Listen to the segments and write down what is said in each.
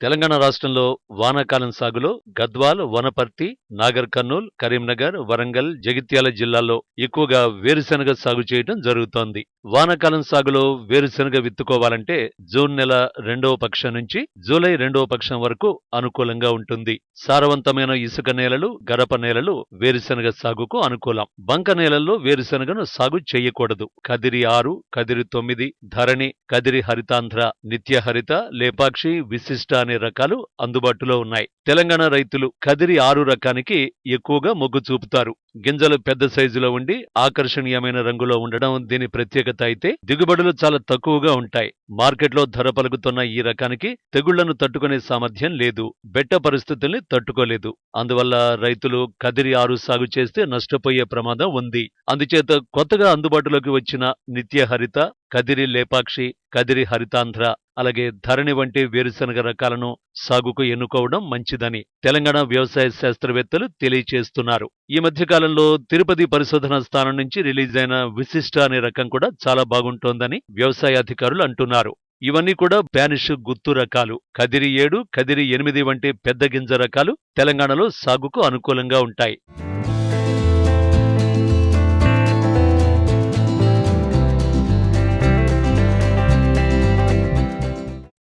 తెలంగాణ రాష్ట్రంలో వానాకాలం సాగులో గద్వాల్ వనపర్తి నాగర్ కర్నూల్ కరీంనగర్ వరంగల్ జగిత్యాల జిల్లాల్లో ఎక్కువగా వేరుశెనగ సాగు చేయడం జరుగుతోంది. వానాకాలం సాగులో వేరుశెనగ విత్తుకోవాలంటే జూన్ నెల రెండవ పక్షం నుంచి జూలై రెండవ పక్షం వరకు అనుకూలంగా ఉంటుంది. సారవంతమైన ఇసుక నేలలు గరప నేలలు వేరుశెనగ సాగుకు అనుకూలం. బంక నేలల్లో వేరుశెనగను సాగు చేయకూడదు. కదిరి ఆరు కదిరి తొమ్మిది ధరణి కదిరి హరితాంధ్ర నిత్యహరిత లేపాక్షి విశిష్ట అనే రకాలు అందుబాటులో ఉన్నాయి. తెలంగాణ రైతులు కదిరి ఆరు రకానికి ఎక్కువగా మొగ్గు చూపుతారు. గింజలు పెద్ద సైజులో ఉండి ఆకర్షణీయమైన రంగులో ఉండడం దీని ప్రత్యేకత అయితే దిగుబడులు చాలా తక్కువగా ఉంటాయి. మార్కెట్లో ధర పలుకుతున్న ఈ రకానికి తెగుళ్ళను తట్టుకునే సామర్థ్యం లేదు బెట్ట పరిస్థితుల్ని తట్టుకోలేదు. అందువల్ల రైతులు కదిరి ఆరు సాగు చేస్తే నష్టపోయే ప్రమాదం ఉంది. అందుచేత కొత్తగా అందుబాటులోకి వచ్చిన నిత్యహరిత కదిరి లేపాక్షి కదిరి హరితాంధ్ర అలాగే ధరణి వంటి వేరుశనగ రకాలను సాగుకు ఎన్నుకోవడం మంచిదని తెలంగాణ వ్యవసాయ శాస్త్రవేత్తలు తెలియచేస్తున్నారు. ఈ మధ్య కాలంలో తిరుపతి పరిశోధన స్థానం నుంచి రిలీజ్ అయిన విశిష్ట అనే రకం కూడా చాలా బాగుంటోందని వ్యవసాయ అధికారులు అంటున్నారు. ఇవన్నీ కూడా ప్యానిష్ గుత్తు రకాలు. కదిరి ఏడు కదిరి ఎనిమిది వంటి పెద్ద గింజ రకాలు తెలంగాణలో సాగుకు అనుకూలంగా ఉంటాయి.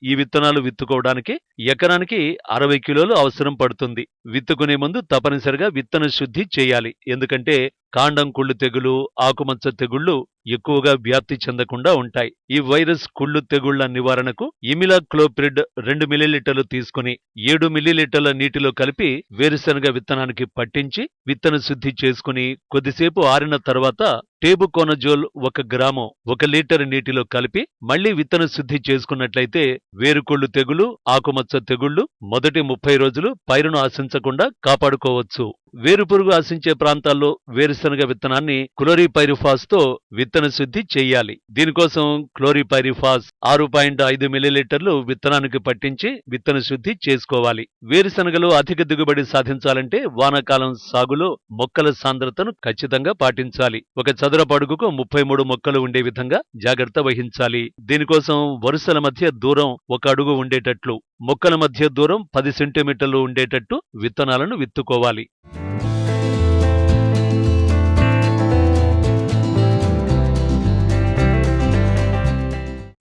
ఈ విత్తనాలు విత్తుకోవడానికి ఎకరానికి అరవై కిలోలు అవసరం పడుతుంది. విత్తుకునే ముందు తప్పనిసరిగా విత్తన శుద్ధి చేయాలి. ఎందుకంటే కాండం కుళ్ళు తెగులు ఆకుమచ్చ తెగుళ్ళు ఎక్కువగా వ్యాప్తి చెందకుండా ఉంటాయి. ఈ వైరస్ కుళ్ళు తెగుళ్ళ నివారణకు ఇమిలా క్లోప్రిడ్ రెండు మిల్లీలీటర్లు తీసుకుని ఏడు మిల్లీలీటర్ల నీటిలో కలిపి వేరుశనగ విత్తనానికి పట్టించి విత్తన శుద్ధి చేసుకుని కొద్దిసేపు ఆరిన తర్వాత టేబుకోనజోల్ ఒక గ్రాము ఒక లీటర్ నీటిలో కలిపి మళ్ళీ విత్తన శుద్ధి చేసుకున్నట్లయితే వేరుకొళ్ళు తెగులు ఆకుమచ్చ తెగుళ్ళు మొదటి ముప్పై రోజులు పైరును ఆశించకుండా కాపాడుకోవచ్చు. వేరుపురుగు ఆశించే ప్రాంతాల్లో వేరుశనగ విత్తనాన్ని క్లోరిపైరిఫాస్తో విత్తన శుద్ధి చేయాలి. దీనికోసం క్లోరిపైరిఫాస్ ఆరు పాయింట్ ఐదు మిలీలీటర్లు విత్తనానికి పట్టించి విత్తన శుద్ధి చేసుకోవాలి. వేరుశనగలో అధిక దిగుబడి సాధించాలంటే వానాకాలం సాగులో మొక్కల సాంద్రతను ఖచ్చితంగా పాటించాలి. ఒక చదరపు అడుగుకు ముప్పై మూడు మొక్కలు ఉండే విధంగా జాగ్రత్త వహించాలి. దీనికోసం వరుసల మధ్య దూరం ఒక అడుగు ఉండేటట్లు మొక్కల మధ్య దూరం పది సెంటీమీటర్లు ఉండేటట్టు విత్తనాలను విత్తుకోవాలి.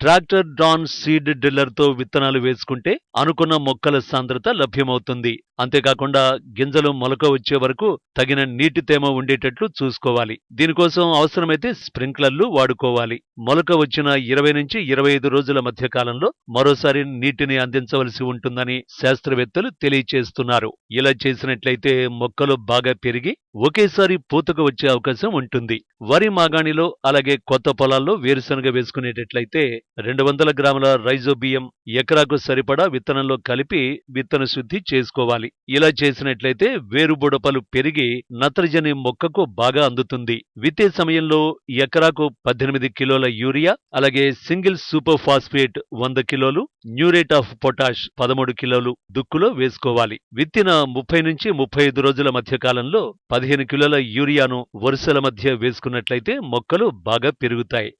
ట్రాక్టర్ డాన్ సీడ్ డ్రిల్లర్తో విత్తనాలు వేసుకుంటే అనుకున్న మొక్కల సాంద్రత లభ్యమవుతుంది. అంతేకాకుండా గింజలు మొలక వచ్చే వరకు తగిన నీటి తేమ ఉండేటట్లు చూసుకోవాలి. దీనికోసం అవసరమైతే స్ప్రింక్లర్లు వాడుకోవాలి. మొలక వచ్చిన ఇరవై నుంచి ఇరవై ఐదు రోజుల మధ్య కాలంలో మరోసారి నీటిని అందించవలసి ఉంటుందని శాస్త్రవేత్తలు తెలియచేస్తున్నారు. ఇలా చేసినట్లయితే మొక్కలు బాగా పెరిగి ఒకేసారి పూతకు వచ్చే అవకాశం ఉంటుంది. వరి మాగాణిలో అలాగే కొత్త పొలాల్లో వేరుశనగ వేసుకునేటట్లయితే రెండు వందల గ్రాముల రైజోబియం ఎకరాకు సరిపడా విత్తనంలో కలిపి విత్తన శుద్ధి చేసుకోవాలి. ఇలా చేసినట్లయితే వేరు బుడపలు పెరిగి నత్రజని మొక్కకు బాగా అందుతుంది. విత్తే సమయంలో ఎకరాకు పద్దెనిమిది కిలోల యూరియా అలాగే సింగిల్ సూపర్ ఫాస్ఫేట్ వంద కిలోలు న్యూరేట్ ఆఫ్ పొటాష్ పదమూడు కిలోలు దుక్కులో వేసుకోవాలి. విత్తిన ముప్పై నుంచి ముప్పై ఐదు రోజుల మధ్య కాలంలో పదిహేను కిలోల యూరియాను వరుసల మధ్య వేసుకున్నట్లయితే మొక్కలు బాగా పెరుగుతాయి.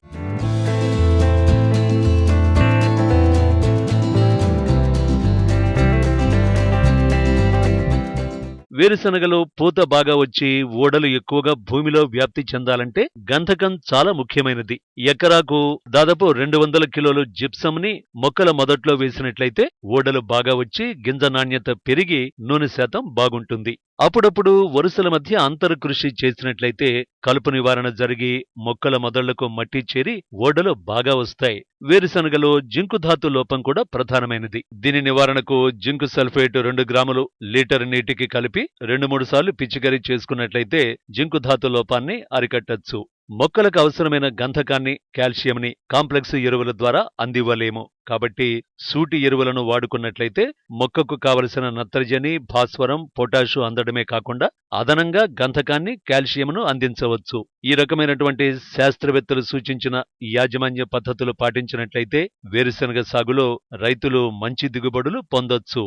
వేరుశనగలో పూత బాగా వచ్చి ఓడలు ఎక్కువగా భూమిలో వ్యాప్తి చెందాలంటే గంధకం చాలా ముఖ్యమైనది. ఎకరాకు దాదాపు రెండు వందల కిలోలు జిప్సంని మొక్కల మొదట్లో వేసినట్లయితే ఓడలు బాగా వచ్చి గింజ నాణ్యత పెరిగి నూనె శాతం బాగుంటుంది. అప్పుడప్పుడు వరుసల మధ్య అంతర కృషి చేసినట్లయితే కలుపు నివారణ జరిగి మొక్కల మొదళ్ళకు మట్టి చేరి ఓడలు బాగా వస్తాయి. వేరుశనగలో జింకు ధాతు లోపం కూడా ప్రధానమైనది. దీని నివారణకు జింకు సల్ఫేట్ రెండు గ్రాములు లీటర్ నీటికి కలిపి రెండు మూడు సార్లు పిచికారీ చేసుకున్నట్లయితే జింకు ధాతు లోపాన్ని అరికట్టచ్చు. మొక్కలకు అవసరమైన గంధకాన్ని కాల్షియంని కాంప్లెక్స్ ఎరువుల ద్వారా అందివ్వలేము. కాబట్టి సూటి ఎరువులను వాడుకున్నట్లయితే మొక్కకు కావలసిన నత్రజని భాస్వరం పొటాషు అందడమే కాకుండా అదనంగా గంధకాన్ని కాల్షియంను అందించవచ్చు. ఈ రకమైనటువంటి శాస్త్రవేత్తలు సూచించిన యాజమాన్య పద్ధతులు పాటించినట్లయితే వేరుశనగ సాగులో రైతులు మంచి దిగుబడులు పొందొచ్చు.